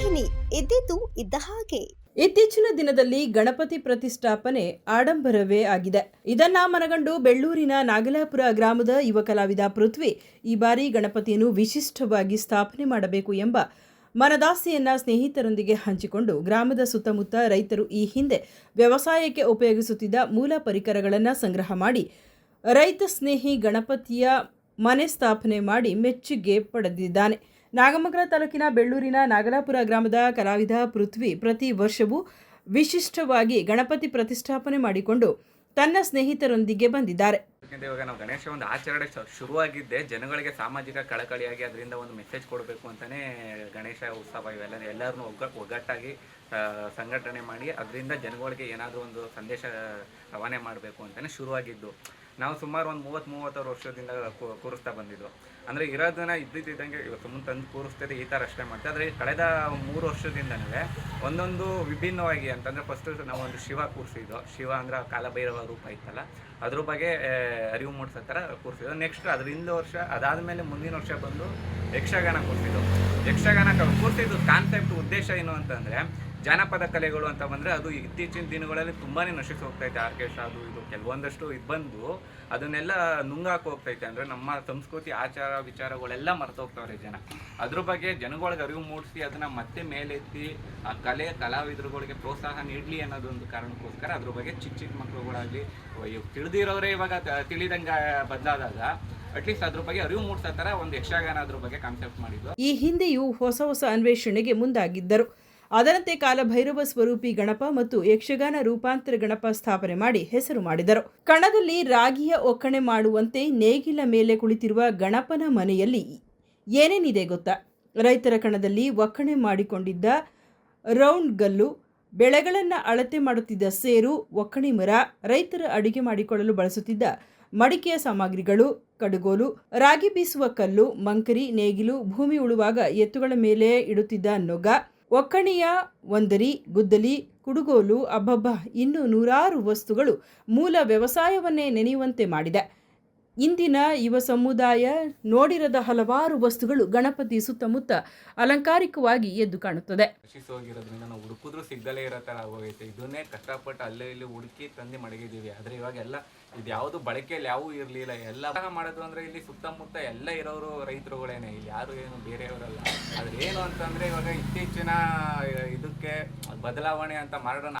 ಇದ್ದಿದ್ದು ಇದ್ದ ಹಾಗೆ. ಇತ್ತೀಚಿನ ದಿನದಲ್ಲಿ ಗಣಪತಿ ಪ್ರತಿಷ್ಠಾಪನೆ ಆಡಂಬರವೇ ಆಗಿದೆ. ಇದನ್ನ ಮನಗಂಡು ಬೆಳ್ಳೂರಿನ ನಾಗಲಾಪುರ ಗ್ರಾಮದ ಯುವ ಕಲಾವಿದ ಪೃಥ್ವಿ ಈ ಬಾರಿ ಗಣಪತಿಯನ್ನು ವಿಶಿಷ್ಟವಾಗಿ ಸ್ಥಾಪನೆ ಮಾಡಬೇಕು ಎಂಬ ಮನದಾಸೆಯನ್ನ ಸ್ನೇಹಿತರೊಂದಿಗೆ ಹಂಚಿಕೊಂಡು ಗ್ರಾಮದ ಸುತ್ತಮುತ್ತ ರೈತರು ಈ ಹಿಂದೆ ವ್ಯವಸಾಯಕ್ಕೆ ಉಪಯೋಗಿಸುತ್ತಿದ್ದ ಮೂಲ ಪರಿಕರಗಳನ್ನು ಸಂಗ್ರಹ ಮಾಡಿ, ರೈತ ಸ್ನೇಹಿ ಗಣಪತಿಯ ಮನೆ ಸ್ಥಾಪನೆ ಮಾಡಿ ಮೆಚ್ಚುಗೆ ಪಡೆದಿದ್ದಾನೆ. ನಾಗಮಂಗಲ ತಾಲೂಕಿನ ಬೆಳ್ಳೂರಿನ ನಾಗಲಾಪುರ ಗ್ರಾಮದ ಕಲಾವಿದ ಪೃಥ್ವಿ ಪ್ರತಿ ವರ್ಷವೂ ವಿಶಿಷ್ಟವಾಗಿ ಗಣಪತಿ ಪ್ರತಿಷ್ಠಾಪನೆ ಮಾಡಿಕೊಂಡು ತನ್ನ ಸ್ನೇಹಿತರೊಂದಿಗೆ ಬಂದಿದ್ದಾರೆ. ಇವಾಗ ನಾವು ಗಣೇಶ ಒಂದು ಆಚರಣೆ ಶುರುವಾಗಿದ್ದೆ. ಜನಗಳಿಗೆ ಸಾಮಾಜಿಕ ಕಳಕಳಿಯಾಗಿ ಅದರಿಂದ ಒಂದು ಮೆಸೇಜ್ ಕೊಡಬೇಕು ಅಂತಾನೆ ಗಣೇಶ ಉತ್ಸವ ಇವೆಲ್ಲ ಎಲ್ಲರನ್ನೂ ಒಗ್ಗ ಒಗ್ಗಟ್ಟಾಗಿ ಸಂಘಟನೆ ಮಾಡಿ ಅದರಿಂದ ಜನಗಳಿಗೆ ಏನಾದರೂ ಒಂದು ಸಂದೇಶ ರವಾನೆ ಮಾಡಬೇಕು ಅಂತಾನೆ ಶುರುವಾಗಿದ್ದು. ನಾವು ಸುಮಾರು ಒಂದು ಮೂವತ್ತು ಮೂವತ್ತಾರು ವರ್ಷದಿಂದ ಕೂರಿಸ್ತಾ ಬಂದಿದ್ದು. ಅಂದರೆ ಇರೋದನ್ನ ಇದ್ದಿದ್ದಂಗೆ ಇವತ್ತು ಮುಂದೆ ತಂದು ಕೂರಿಸ್ತಿದೆ, ಈ ಥರ ಅಷ್ಟೇ ಮಾಡ್ತೀವಿ ಆದರೆ ಕಳೆದ ಮೂರು ವರ್ಷದಿಂದನೇ ಒಂದೊಂದು ವಿಭಿನ್ನವಾಗಿ ಅಂತಂದರೆ ಫಸ್ಟು ನಾವು ಒಂದು ಶಿವ ಕೂರಿಸಿದ್ದು. ಶಿವ ಅಂದ್ರೆ ಕಾಲಭೈರವ ರೂಪ ಇತ್ತಲ್ಲ, ಅದ್ರ ಬಗ್ಗೆ ಅರಿವು ಮೂಡಿಸೋ ಥರ ಕೂರಿಸಿದ್ದು. ನೆಕ್ಸ್ಟ್ ಅದ್ರ ಹಿಂದೆ ವರ್ಷ, ಅದಾದಮೇಲೆ ಮುಂದಿನ ವರ್ಷ ಬಂದು ಯಕ್ಷಗಾನ ಕೂರಿಸಿದ್ದು. ಯಕ್ಷಗಾನ ಕೂರಿಸಿದ್ದು ಕಾನ್ಸೆಪ್ಟ್ ಉದ್ದೇಶ ಏನು ಅಂತಂದರೆ ಜಾನಪದ ಕಲೆಗಳು ಅಂತ ಬಂದರೆ ಅದು ಇತ್ತೀಚಿನ ದಿನಗಳಲ್ಲಿ ತುಂಬಾ ನಶಿಸಿ ಹೋಗ್ತೈತೆ ಆರ್ಕೆಸ್ಟ್ರಾ ಅದು ಇದು ಕೆಲವೊಂದಷ್ಟು ಇದು ಬಂದು ಅದನ್ನೆಲ್ಲ ನುಂಗಾಕಿ ಹೋಗ್ತೈತೆ. ಅಂದರೆ ನಮ್ಮ ಸಂಸ್ಕೃತಿ ಆಚಾರ ವಿಚಾರಗಳೆಲ್ಲ ಮರ್ತು ಹೋಗ್ತಾವ್ರೆ ಜನ. ಅದ್ರ ಬಗ್ಗೆ ಜನಗಳಿಗೆ ಅರಿವು ಮೂಡಿಸಿ ಅದನ್ನ ಮತ್ತೆ ಮೇಲೆತ್ತಿ ಆ ಕಲೆ, ಕಲಾವಿದರುಗಳಿಗೆ ಪ್ರೋತ್ಸಾಹ ನೀಡಲಿ ಅನ್ನೋದೊಂದು ಕಾರಣಕ್ಕೋಸ್ಕರ ಅದ್ರ ಬಗ್ಗೆ ಚಿಕ್ಕ ಚಿಕ್ಕ ಮಕ್ಕಳುಗಳಾಗಲಿ ತಿಳಿದಿರೋರೇ ಇವಾಗ ತಿಳಿದಂಗೆ ಬದಲಾದಾಗ ಅಟ್ಲೀಸ್ಟ್ ಅದ್ರ ಬಗ್ಗೆ ಅರಿವು ಮೂಡಿಸೋ ಥರ ಒಂದು ಯಕ್ಷಗಾನ ಅದ್ರ ಬಗ್ಗೆ ಕಾನ್ಸೆಪ್ಟ್ ಮಾಡಿದ್ದು. ಈ ಹಿಂದೆಯೂ ಹೊಸ ಹೊಸ ಅನ್ವೇಷಣೆಗೆ ಮುಂದಾಗಿದ್ದರು. ಅದರಂತೆ ಕಾಲಭೈರವ ಸ್ವರೂಪಿ ಗಣಪ ಮತ್ತು ಯಕ್ಷಗಾನ ರೂಪಾಂತರ ಗಣಪ ಸ್ಥಾಪನೆ ಮಾಡಿ ಹೆಸರು ಮಾಡಿದರು. ಕಣದಲ್ಲಿ ರಾಗಿಯ ಒಕ್ಕಣೆ ಮಾಡುವಂತೆ ನೇಗಿಲ ಮೇಲೆ ಕುಳಿತಿರುವ ಗಣಪನ ಮನೆಯಲ್ಲಿ ಏನೇನಿದೆ ಗೊತ್ತಾ? ರೈತರ ಕಣದಲ್ಲಿ ಒಕ್ಕಣೆ ಮಾಡಿಕೊಂಡಿದ್ದ ರೌಂಡ್ ಗಲ್ಲು, ಬೆಳೆಗಳನ್ನು ಅಳತೆ ಮಾಡುತ್ತಿದ್ದ ಸೇರು, ಒಕ್ಕಣಿ ಮರ, ರೈತರ ಅಡಿಗೆ ಮಾಡಿಕೊಳ್ಳಲು ಬಳಸುತ್ತಿದ್ದ ಮಡಿಕೆಯ ಸಾಮಗ್ರಿಗಳು, ಕಡುಗೋಲು, ರಾಗಿ ಬೀಸುವ ಕಲ್ಲು, ಮಂಕರಿ, ನೇಗಿಲು, ಭೂಮಿ ಉಳುವಾಗ ಎತ್ತುಗಳ ಮೇಲೆ ಇಡುತ್ತಿದ್ದ ನೊಗ ಒಕ್ಕಣಿಯ ಒಂದರಿ ಗುದ್ದಲಿ ಕುಡುಗೋಲು ಅಬ್ಬಬ್ಬ ಇನ್ನು ನೂರಾರು ವಸ್ತುಗಳು ಮೂಲ ವ್ಯವಸಾಯವನ್ನೇ ನೆನೆಯುವಂತೆ ಮಾಡಿದೆ. ಇಂದಿನ ಯುವ ಸಮುದಾಯ ನೋಡಿರದ ಹಲವಾರು ವಸ್ತುಗಳು ಗಣಪತಿ ಸುತ್ತಮುತ್ತ ಅಲಂಕಾರಿಕವಾಗಿ ಎದ್ದು ಕಾಣುತ್ತದೆ. ಹೋಗಿರೋದ್ರಿಂದ ನಾವು ಹುಡುಕಿದ್ರು ಸಿಗ್ದಲೇ ಇರೋ ಥರ ಆಗೋಗೈತೆ. ಇದನ್ನೇ ಕಷ್ಟಪಟ್ಟು ಅಲ್ಲೇ ಇಲ್ಲಿ ಹುಡುಕಿ ತಂದು ಮಡಗಿದ್ದೀವಿ. ಆದರೆ ಇವಾಗೆಲ್ಲ ಇದು ಯಾವುದು ಬಳಕೆಯಲ್ಲಿ ಯಾವೂ ಇರಲಿಲ್ಲ. ಎಲ್ಲ ಮಾಡೋದು ಅಂದರೆ ಇಲ್ಲಿ ಸುತ್ತಮುತ್ತ ಎಲ್ಲ ಇರೋರು ರೈತರುಗಳೇನೆ. ಇಲ್ಲಿ ಯಾರು ಏನು ಬೇರೆಯವರಲ್ಲ. ಆದರೆ ಏನು ಅಂತಂದರೆ ಇವಾಗ ಇತ್ತೀಚಿನ ಇದಕ್ಕೆ ಬದಲಾವಣೆ ಅಂತ ಮಾಡೋಣ